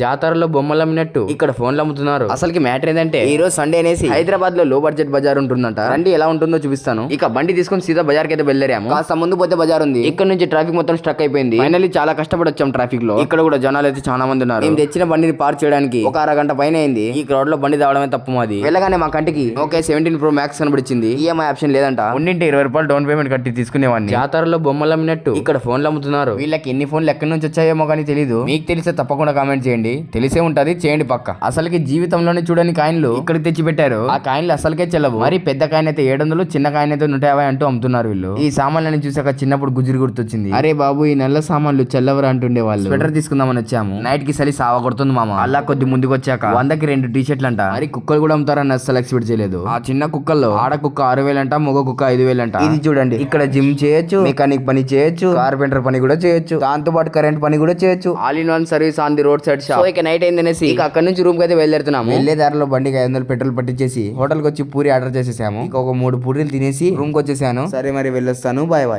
జాతరలో బొమ్మలు అమ్మినట్టు ఇక్కడ ఫోన్లు అమ్ముతున్నారు. అసలుకి మ్యాటర్ ఏంటంటే ఈ రోజు సండే అనేసి హైదరాబాద్లో లో బడ్జెట్ బజార్ ఉంటుందంట. రండి ఎలా ఉంటుందో చూపిస్తాను. ఇక బండి తీసుకొని సీదా బజార్ అయితే వెళ్ళాము కాస్త ముందు పోతే బజార్ ఉంది. ఇక్కడ నుంచి ట్రాఫిక్ మొత్తం స్ట్రక్ అయిపోయింది. ఫైనల్లీ చాలా కష్టపడి వచ్చాం ట్రాఫిక్లో. ఇక్కడ కూడా జనాలు అయితే చాలా మంది ఉన్నారు. మేము తెచ్చిన బండిని పార్క్ చేయడానికి ఒక అరగంట పైన అయింది. ఈ క్రౌడ్లో బండి తేవడమే తప్పు మాది. వెళ్ళగానే మా కంటికి ఓకే సెవెంటీన్ ప్రో మ్యాక్స్ కనబడిచింది ఈఎంఐ ఆప్షన్ లేదంట. ఉండింటే ఇరవై రూపాయలు డౌన్ పేమెంట్ కట్టి తీసుకునేవాడిని. జాతరలో బొమ్మలు అమ్మినట్టు ఇక్కడ ఫోన్లు అమ్ముతున్నారు. వీళ్ళకి ఎన్ని ఫోన్లు ఎక్కడి నుంచి వచ్చాయేమో కానీ తెలియదు మీకు తెలిస్తే తప్పకుండా కామెంట్ చేయండి. తెలిసే ఉంటది చేయండి పక్క. అసలుకి జీవితంలోనే చూడని కాయిన్లు ఇక్కడికి తెచ్చి పెట్టారు ఆ కాయిన్లు అసలుకే చెల్లవు. మరి పెద్ద కాయిన్ అయితే ఏడు వందలు చిన్న కాయిన్ అయితే నూట యాభై అంటూ అమ్ముతున్నారు వీళ్ళు. ఈ సామాన్లని చూసాక చిన్నప్పుడు గుజురు గుర్తొచ్చింది. అరే బాబు ఈ నల్ల సామాన్లు చెల్లవరు అంటుండే వాళ్ళు. స్వెటర్ తీసుకుందామని వచ్చాము. నైట్కి చలి సావ కొడుతుంది మామ. అలా కొద్ది ముందుకు వచ్చాక వందకి రెండు టీ షర్ట్లు అంట మరి కుక్కలు కూడా అమ్ముతారని అస్సలు ఎక్స్పెక్ట్ చేయలేదు. ఆ చిన్న కుక్కల్లో ఆడ కుక్క ఆరు వేలంట మగ కుక్క ఐదు వేలంట. ఇది చూడండి. ఇక్కడ జిమ్ చేయొచ్చు మెకానిక్ పని చేయొచ్చు కార్పెంటర్ పని కూడా చేయొచ్చు దాంతో పాటు కరెంట్ పని కూడా చేయొచ్చు. All in one service on the road side shop. So ఇక నైట్ అయిందనేసి ఇక అక్కడ నుంచి రూమ్ అయితే వెళ్ళేడుతున్నాము వెళ్ళే దారిలో బండికి ఐదు వందలు పెట్రోల్ పట్టించేసి హోటల్కి వచ్చి పూరి ఆర్డర్ చేసేసాము. ఇక ఒక మూడు పూరీలు తినేసి రూమ్కి వచ్చేసాను. సరే మరి వెళ్ళొస్తాను. Bye bye.